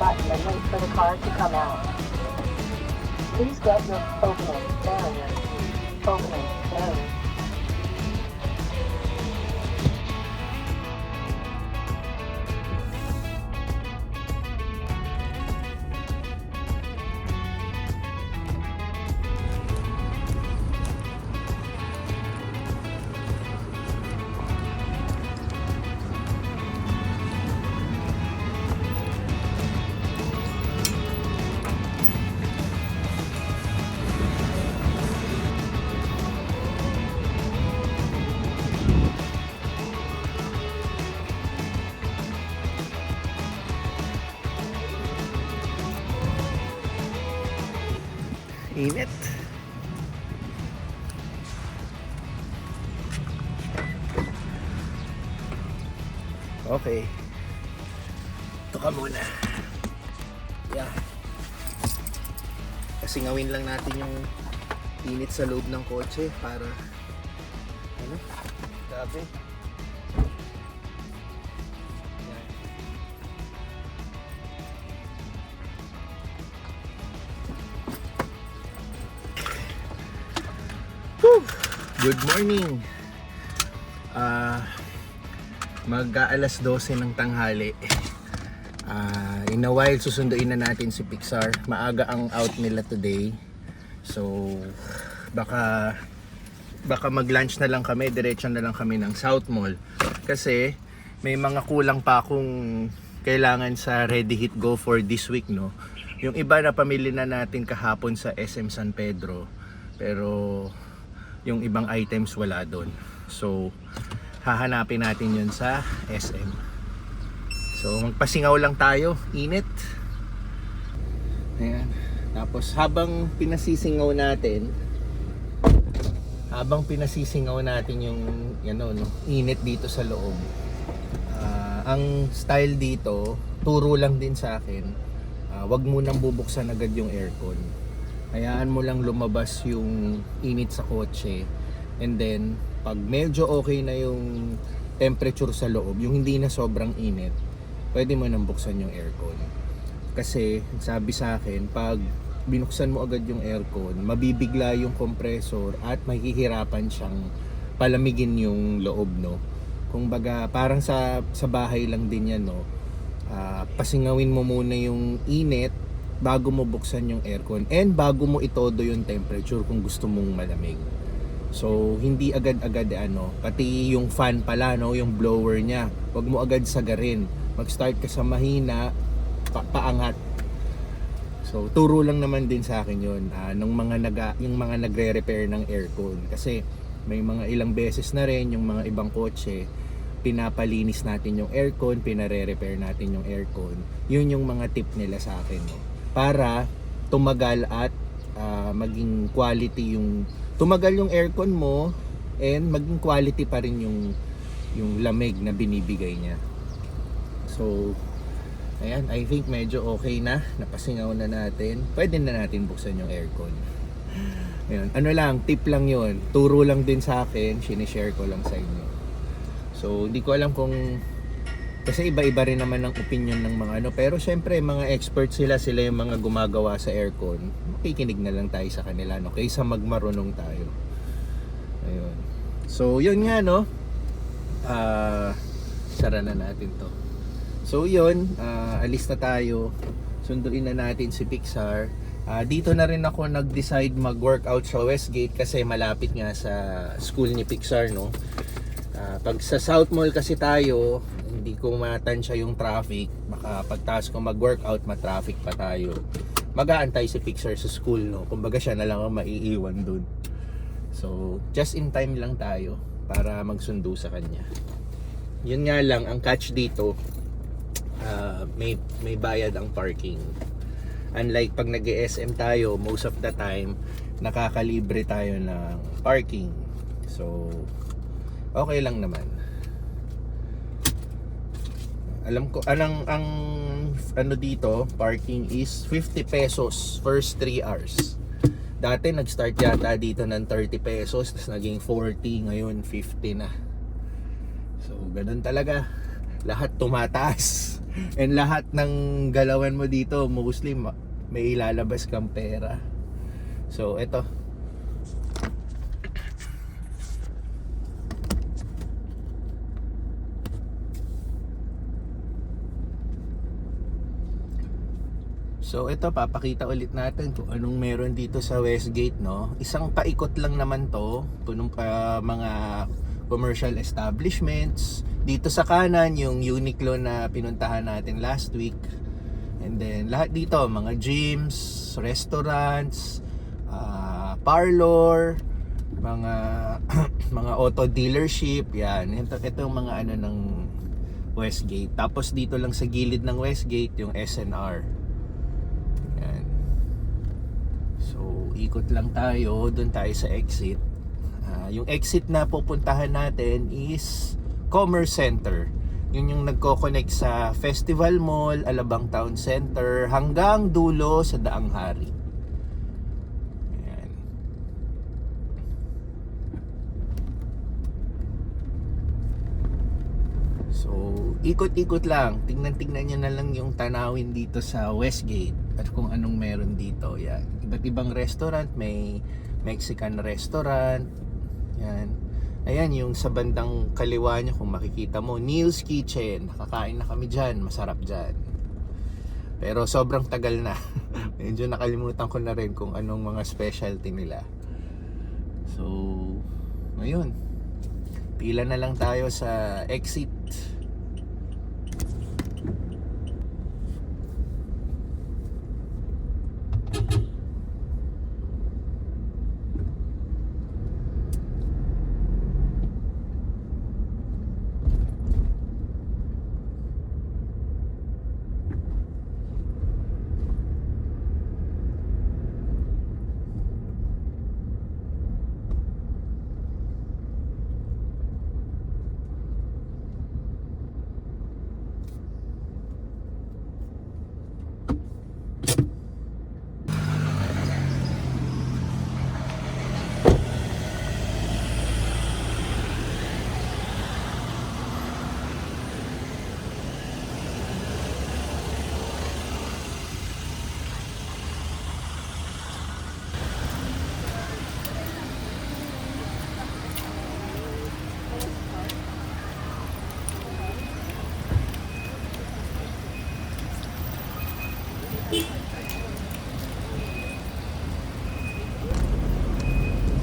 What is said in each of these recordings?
button and wait for the car to come out. Please get your opening barrier. Okay. Ito ka muna. Yeah. Kasi ngawin lang natin yung init sa loob ng kotse para ano? Grabe. Good morning. Mag-aalas 12 ng tanghali. Ah, in a while susunduin na natin si Pixar. Maaga ang out nila today. So, baka baka mag-lunch na lang kami, diretso na lang kami ng South Mall. Kasi may mga kulang pa akong kailangan sa Ready Hit Go for this week, no? Yung iba na pamili na natin kahapon sa SM San Pedro. Pero yung ibang items wala doon. So, hahanapin natin yun sa SM. So, magpasingaw lang tayo. Init. Ayan. Tapos, habang pinasisingaw natin, habang pinasisingaw natin yung ano, no, init dito sa loob, ah, ang style dito, turo lang din sa akin, ah, wag mo nang bubuksan agad yung aircon. Hayaan mo lang lumabas yung init sa kotse. And then, pag medyo okay na yung temperature sa loob, yung hindi na sobrang init, pwede mo nang buksan yung aircon. Kasi, sabi sa akin, pag binuksan mo agad yung aircon, mabibigla yung compressor at mahihirapan siyang palamigin yung loob, no? Kung baga, parang sa, sa bahay lang din yan, no? Ah, pasingawin mo muna yung init bago mo buksan yung aircon and bago mo itodo yung temperature kung gusto mong malamig. So, hindi agad-agad ano, pati yung fan pala, no, yung blower niya. Huwag mo agad sagarin. Mag-start ka sa mahina, pa paangat. So, turo lang naman din sa akin 'yon ah, nung mga naga, yung mga nagre-repair ng aircon kasi may mga ilang beses na rin yung mga ibang kotse pinapalinis natin yung aircon, pinare-repair natin yung aircon. Yun yung mga tip nila sa akin no? para tumagal at ah, maging quality yung tumagal yung aircon mo and maging quality pa rin yung yung lamig na binibigay niya. So, ayan, I think medyo okay na. Napasingaw na natin. Pwede na natin buksan yung aircon. Ayun, ano lang, tip lang yun. Turo lang din sa akin, sinishare ko lang sa inyo. So, hindi ko alam kung kasi iba-iba rin naman ang opinion ng mga ano. Pero syempre, mga experts sila, sila yung mga gumagawa sa aircon. Makikinig na lang tayo sa kanila, no? Kaysa magmarunong tayo. Ayun. So, yun nga, no? Ah, sara na natin to. So, yun. ah, alis na tayo. Sunduin na natin si Pixar. Ah, dito na rin ako nag-decide mag-workout sa Westgate kasi malapit nga sa school ni Pixar, no? Ah, pag sa South Mall kasi tayo, hindi ko matansya yung traffic. Baka pagtaas ko mag-workout, ma-traffic pa tayo. Mag-aantay si Pixar sa school, no? Kumbaga siya na lang ang maiiwan dun. So, just in time lang tayo para magsundo sa kanya. Yun nga lang, ang catch dito, ah, may, may bayad ang parking. Unlike pag nag sm tayo, most of the time, nakakalibre tayo ng parking. So, okay lang naman. Alam ko, anong ang ano dito, parking is 50 pesos first 3 hours. Dati nag-start yata dito ng 30 pesos, tapos naging 40, ngayon 50 na. So, ganun talaga. lahat tumataas. And lahat ng galawan mo dito, mostly ma- may ilalabas kang pera. So, eto. So ito papakita ulit natin kung anong meron dito sa Westgate no. Isang paikot lang naman to, punong pa mga commercial establishments. Dito sa kanan yung Uniqlo na pinuntahan natin last week. And then lahat dito mga gyms, restaurants, ah, parlor, mga mga auto dealership, yan. Ito, ito yung mga ano ng Westgate. Tapos dito lang sa gilid ng Westgate yung SNR. Yan. So, ikot lang tayo. Doon tayo sa exit. Ah, yung exit na pupuntahan natin is Commerce Center. Yun yung nagko-connect sa Festival Mall, Alabang Town Center, hanggang dulo sa Daang Hari. Yan. So, ikot-ikot lang. Tingnan-tingnan nyo na lang yung tanawin dito sa Westgate at kung anong meron dito. Yan. Iba't ibang restaurant. May Mexican restaurant. Yan. Ayan, yung sa bandang kaliwa nyo, kung makikita mo, Neil's Kitchen. Nakakain na kami dyan. Masarap dyan. Pero sobrang tagal na. Medyo nakalimutan ko na rin kung anong mga specialty nila. So, ngayon, pila na lang tayo sa exit.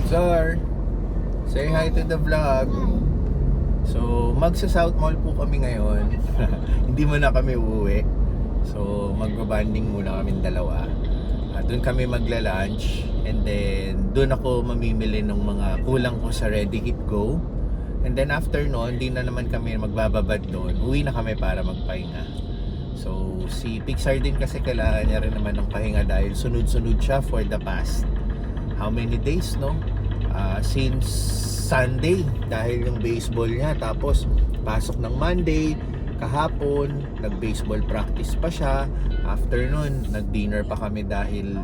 Sir, say hi to the vlog. So, magsa South Mall po kami ngayon. Hindi mo na kami uuwi. So, magbabanding muna kami dalawa. Uh, doon kami magla-lunch. And then, doon ako mamimili ng mga kulang ko sa Ready Eat Go. And then after noon, hindi na naman kami magbababad doon. Uwi na kami para magpahinga. So, si Pixar din kasi kailangan niya rin naman ng pahinga dahil sunod-sunod siya for the past how many days, no? Ah, since Sunday dahil yung baseball niya. Tapos pasok ng Monday kahapon nag-baseball practice pa siya. After nun nag-dinner pa kami dahil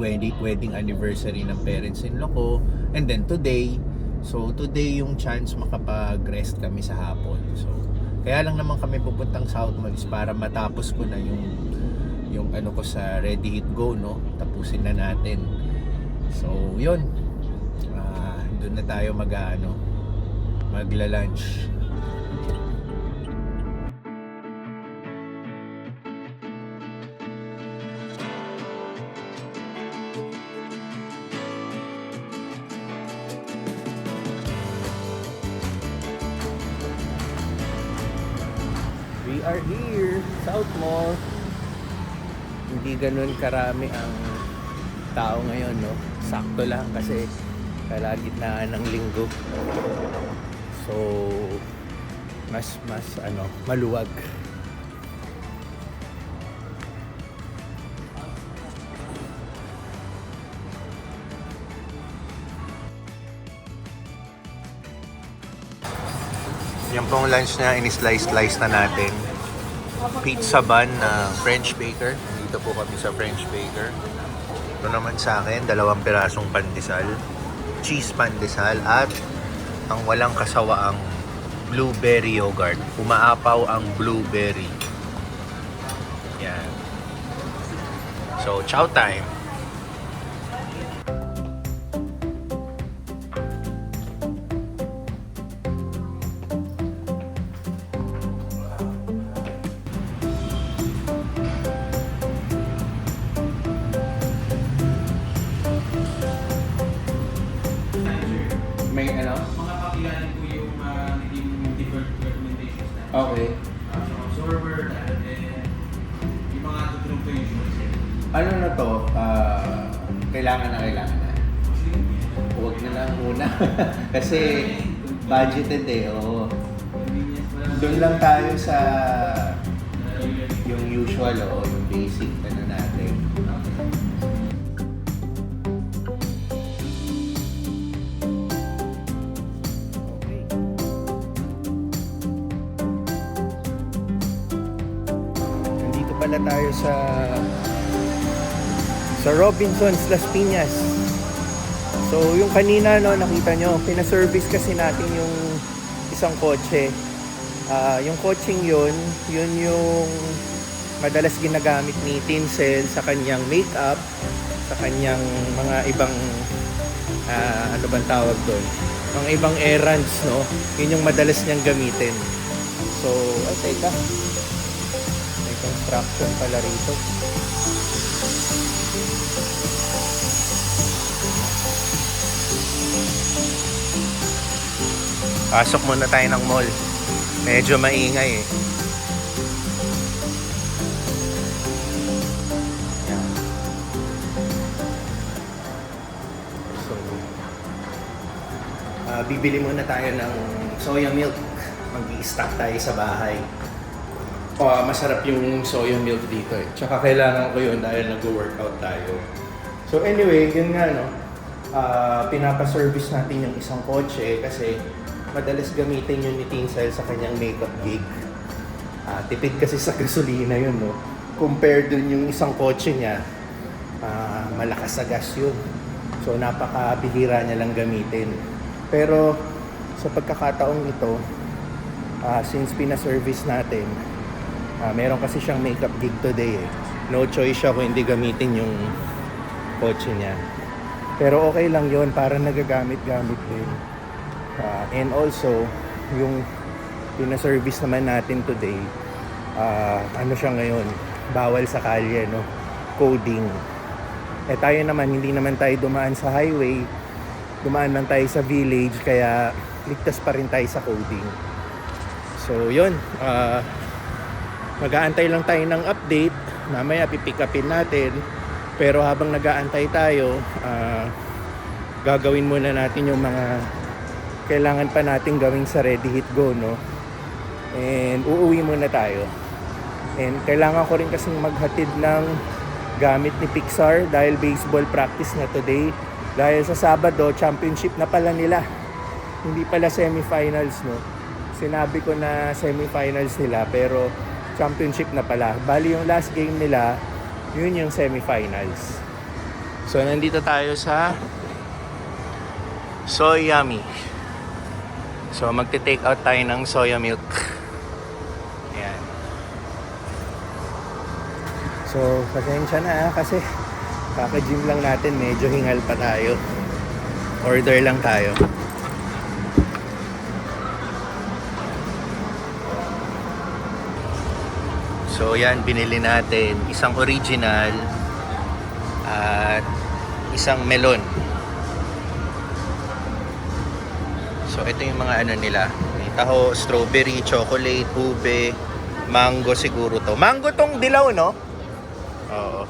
wedding, wedding anniversary ng parents-in-law ko. And then today so today yung chance makapag-rest kami sa hapon. So kaya lang naman kami pupuntang South Mall is para matapos ko na yung yung ano ko sa Ready Eat Go no? Tapusin na natin. So yun doon na tayo mag ano magla-lunch We are here, South Mall. Hindi ganun karami ang tao ngayon, no? Sakto lang kasi kalagitnaan ng linggo. So, mas mas ano, maluwag. Yan pong lunch na in-slice-slice na natin. Pizza bun na French baker. Dito po kami sa French baker. Ito naman sa akin, dalawang pirasong pandesal, cheese pandesal, at ang walang kasawaang blueberry yogurt. Umaapaw ang blueberry. Yan. So, chow time. Kasi budgeted eh. Oo. Doon lang tayo sa yung usual o yung basic ano natin. Nandito pala tayo sa sa Robinson's Las Piñas. So, yung kanina, no, nakita nyo, pinaservice kasi natin yung isang kotse. Ah, yung coaching yun, yun yung madalas ginagamit ni Tinsel sa kanyang makeup, sa kanyang mga ibang, ah, ano bang tawag doon? Mga ibang errands, no? Yun yung madalas niyang gamitin. So, ay, teka. May construction pala rito. Pasok muna tayo ng mall. Medyo maingay eh. Yan. So, ah, bibili muna tayo ng soya milk. Mag-i-stock tayo sa bahay. Oh, masarap yung soya milk dito eh. Tsaka kailangan ko yun dahil nag-workout tayo. So anyway, yun nga no. Ah, pinapa-service natin yung isang kotse kasi madalas gamitin yun ni Tinsel sa kanyang makeup gig. Ah, tipid kasi sa gasolina yun, no? Compare dun yung isang kotse niya, ah, malakas sa gas yun. So, napakabihira niya lang gamitin. Pero, sa pagkakataong ito, ah, since pina-service natin, ah, meron kasi siyang makeup gig today eh. No choice siya kung hindi gamitin yung kotse niya. Pero okay lang yon para nagagamit-gamit din. Ah, and also, yung pina-service naman natin today, ah, ano siya ngayon, bawal sa kalye, no? Coding. Eh tayo naman, hindi naman tayo dumaan sa highway, dumaan lang tayo sa village, kaya ligtas pa rin tayo sa coding. So, yun. ah mag-aantay lang tayo ng update. Mamaya pipick upin natin. Pero habang nag-aantay tayo, ah, gagawin muna natin yung mga kailangan pa natin gawing sa Ready Hit Go, no? And uuwi muna tayo. And kailangan ko rin kasing maghatid ng gamit ni Pixar dahil baseball practice na today. Dahil sa Sabado, championship na pala nila. Hindi pala semifinals, no? Sinabi ko na semifinals nila, pero championship na pala. Bali yung last game nila, yun yung semifinals. So, nandito tayo sa So Yummy. So, magte-take out tayo ng soya milk. Ayan. So, pasensya na ah, kasi kaka-gym lang natin, medyo hingal pa tayo. Order lang tayo. So, yan, binili natin isang original at isang melon. So, ito yung mga ano nila. May taho, strawberry, chocolate, ube, mango siguro to. Mango tong dilaw, no? Oo.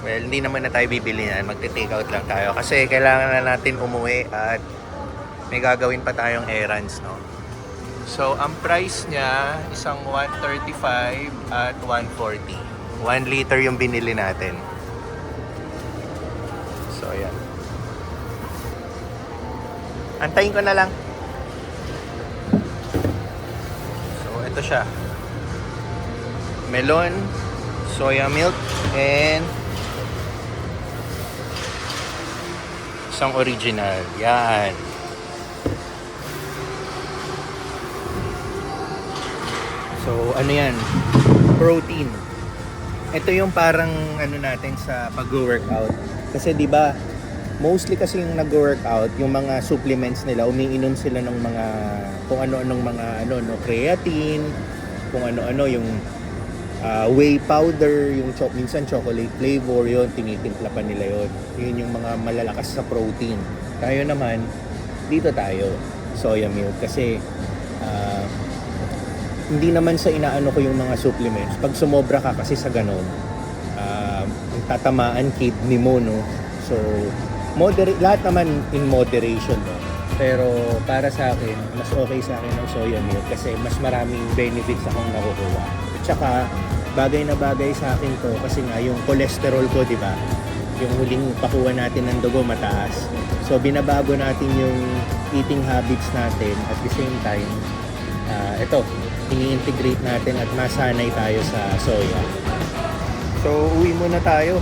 Well, hindi naman na tayo bibili yan. Magte-take out lang tayo. Kasi kailangan na natin umuwi at may gagawin pa tayong errands, no? So, ang price niya, isang 135 at 140. 1 liter yung binili natin. So, ayan. Antayin ko na lang. So, ito siya. Melon, soya milk, and isang original. Yan. So, ano yan? Protein. Ito yung parang ano natin sa pag-workout. Kasi 'di ba, mostly kasi yung nag-workout, yung mga supplements nila, umiinom sila ng mga kung ano-anong mga ano no, creatine, kung ano-ano yung ah, whey powder, yung cho- minsan chocolate flavor, yon tinitimpla pa nila yon. Yun yung mga malalakas sa protein. Tayo naman, dito tayo, soya milk kasi ah, hindi naman sa inaano ko yung mga supplements. Pag sumobra ka kasi sa ganon, uh, tatamaan kidney mo, no? So, moderate, lahat naman in moderation, no? Pero para sa akin, mas okay sa akin ang soya milk kasi mas maraming benefits akong nakukuha. At saka, bagay na bagay sa akin to kasi nga yung cholesterol ko, di ba? Yung huling pakuha natin ng dugo mataas. So, binabago natin yung eating habits natin at the same time, ah ito, ini-integrate natin at masanay tayo sa soya. So, uwi muna tayo.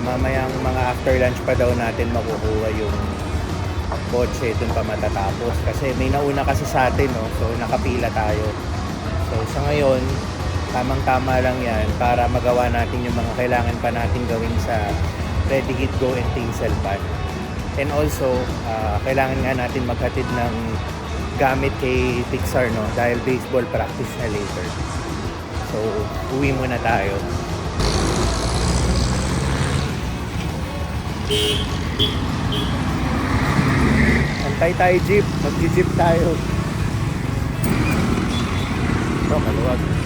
Mamayang mga after lunch pa daw natin makukuha yung kotse dun pa matatapos. Kasi may nauna kasi sa atin, no? So, nakapila tayo. So, sa ngayon, tamang-tama lang yan para magawa natin yung mga kailangan pa natin gawin sa Ready Hit Go and Tinsel Pad. And also, ah, kailangan nga natin maghatid ng gamit kay Pixar, no? Dahil baseball practice na later. So, uwi muna tayo. Antay tayo jeep. Mag-jeep tayo. Ito, maluwag.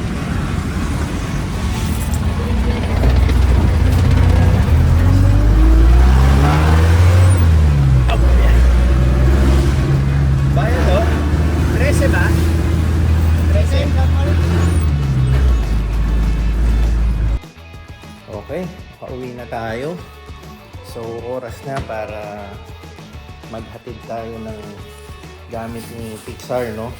So, oras na para maghatid tayo ng gamit ni Pixar, no?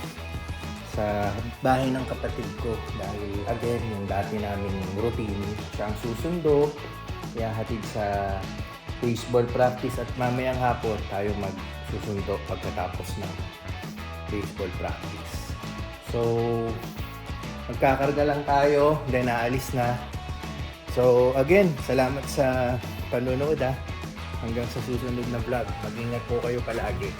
Sa bahay ng kapatid ko. Dahil, again, yung dati namin routine, siya ang susundo. Hatid sa baseball practice at mamayang hapon tayo magsusundo pagkatapos ng baseball practice. So, magkakarga lang tayo, then naalis na. So, again, salamat sa panonood ah. Hanggang sa susunod na vlog. Mag-ingat po kayo palagi.